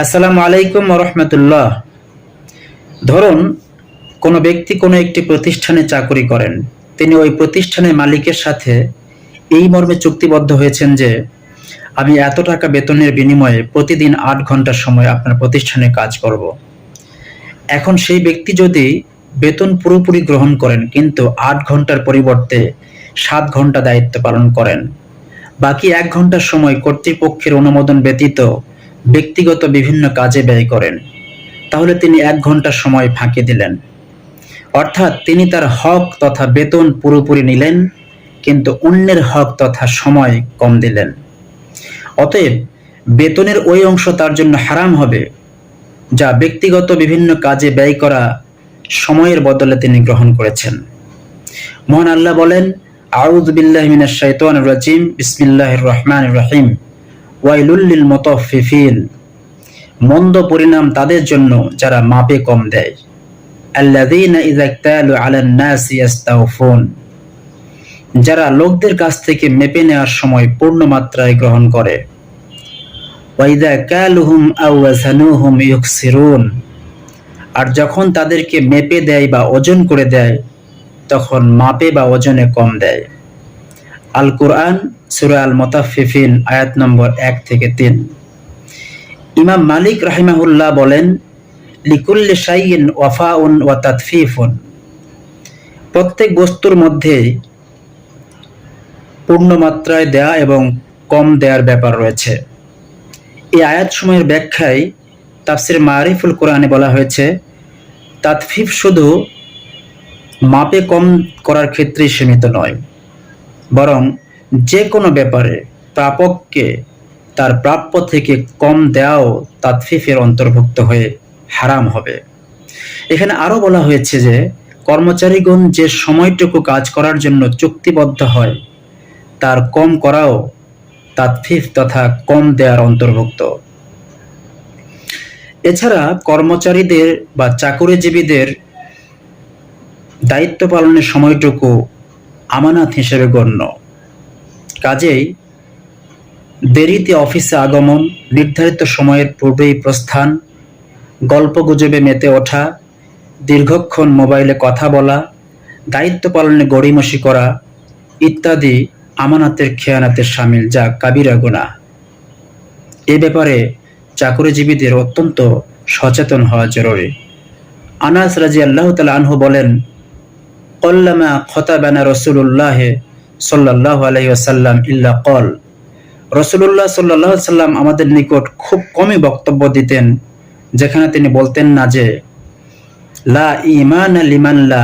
আসসালামু আলাইকুম রহমতুল্লাহ। ধরুন, কোনো ব্যক্তি কোনো একটি প্রতিষ্ঠানে চাকরি করেন। তিনি ওই প্রতিষ্ঠানের মালিকের সাথে এই মর্মে চুক্তিবদ্ধ হয়েছেন যে, আমি এত টাকা বেতনের বিনিময়ে প্রতিদিন আট ঘণ্টার সময় আপনার প্রতিষ্ঠানে কাজ করব। এখন সেই ব্যক্তি যদি বেতন পুরোপুরি গ্রহণ করেন, কিন্তু আট ঘণ্টার পরিবর্তে সাত ঘণ্টা দায়িত্ব পালন করেন, বাকি এক ঘণ্টার সময় কর্তৃপক্ষের অনুমোদন ব্যতীত ব্যক্তিগত বিভিন্ন কাজে ব্যয় করেন। তাহলে তিনি এক ঘণ্টা সময় ফাঁকি দিলেন। অর্থাৎ তিনি তার হক তথা বেতন পুরোপুরি নিলেন, কিন্তু অন্যের হক তথা সময় কম দিলেন। অতএব বেতনের ওই অংশ তার জন্য হারাম হবে, যা ব্যক্তিগত বিভিন্ন কাজে ব্যয় করা সময়ের বদলে তিনি গ্রহণ করেছেন। মহান আল্লাহ বলেন আউদ বিল্লাহ মিনাশ রাজিম, বিসমিল্লাহির রহমানির রহিম। ওয়াইলুল্লিল মুতাফফিফিন। মন্দ পরিণাম তাদের জন্য যারা মাপে কম দেয়। আল্লাযীনা ইযা ইক্তালু আলান নাসি ইস্তাওফুন যারা লোকদের কাছ থেকে মেপে নেওয়ার সময় পূর্ণ মাত্রায় গ্রহণ করে। ওয়াইদা কালুহুম আও ওয়াজানুহুম ইউকসিরুন আর যখন তাদেরকে মেপে দেয় বা ওজন করে দেয়, তখন মাপে বা ওজনে কম দেয়। আল কোরআন সুরা আল মোতাফিফিন আয়াত নম্বর এক থেকে তিন। ইমাম মালিক রাহিমাহুল্লাহ বলেন, লিকুল্লি শাইন ওয়াফাউন ওয়া তাতফিফুন। প্রত্যেক বস্তুর মধ্যে পূর্ণ মাত্রায় দেয়া এবং কম দেয়ার ব্যাপার রয়েছে। এই আয়াত সময়ের ব্যাখ্যায় তাফসির মারিফুল কোরআনে বলা হয়েছে, তাতফিফ শুধু মাপে কম করার ক্ষেত্রেই সীমিত নয়। বরং যে কোনো ব্যাপারে প্রাপককে তার প্রাপ্য থেকে কম দেওয়াও তাতফিফের অন্তর্ভুক্ত হয়ে হারাম হবে। এখানে আরও বলা হয়েছে যে, কর্মচারীগণ যে সময়টুকু কাজ করার জন্য চুক্তিবদ্ধ হয়, তার কম করাও তাতফিফ তথা কম দেওয়ার অন্তর্ভুক্ত। এছাড়া কর্মচারীদের বা চাকুরিজীবীদের দায়িত্ব পালনের সময়টুকু আমানত হিসেবে গণ্য। কাজেই দেরিতে অফিসে আগমন, নির্ধারিত সময়ের পূর্বেই প্রস্থান, গল্প গুজবে মেতে ওঠা, দীর্ঘক্ষণ মোবাইলে কথা বলা, দায়িত্ব পালনে গড়িমসি করা ইত্যাদি আমানাতের খেয়ানাতের সামিল, যা কাবিরা গুণা এ ব্যাপারে চাকরিজীবীদের অত্যন্ত সচেতন হওয়া জরুরি। আনাস রাজি আল্লাহ তালা আনহু বলেন কল্লামা খতাবানা রসুল্লাহ সাল্লাহ আলাইসাল্লাম ইল্লা কল রসুল্লাহ সাল্লাহ সাল্লাম আমাদের নিকট খুব কমই বক্তব্য দিতেন, যেখানে তিনি বলতেন না যে, লা ইমান লিমানলা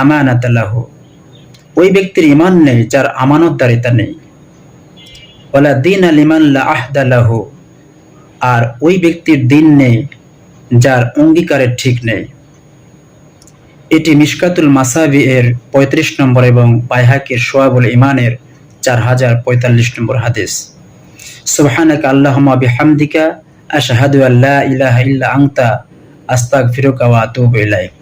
আমানাতালাহ ওই ব্যক্তির ইমান নেই, যার আমানতদারিতা নেই। ওলা দিন আলিমানলা আহদালাহ আর ওই ব্যক্তির দিন নেই, যার অঙ্গীকারের ঠিক নেই। এটি মিশকাতুল মাসাবি এর পঁয়ত্রিশ নম্বর এবং বাইহাকের সোয়াবুল ইমানের চার হাজার পঁয়তাল্লিশ নম্বর হাদিস। সুবহানাক আল্লাহমা বিহামদিকা, আশহাদু আল্লা ইলাহা ইল্লা আংতা আস্তাগফিরুকা ওয়া আতুবু ইলাইক।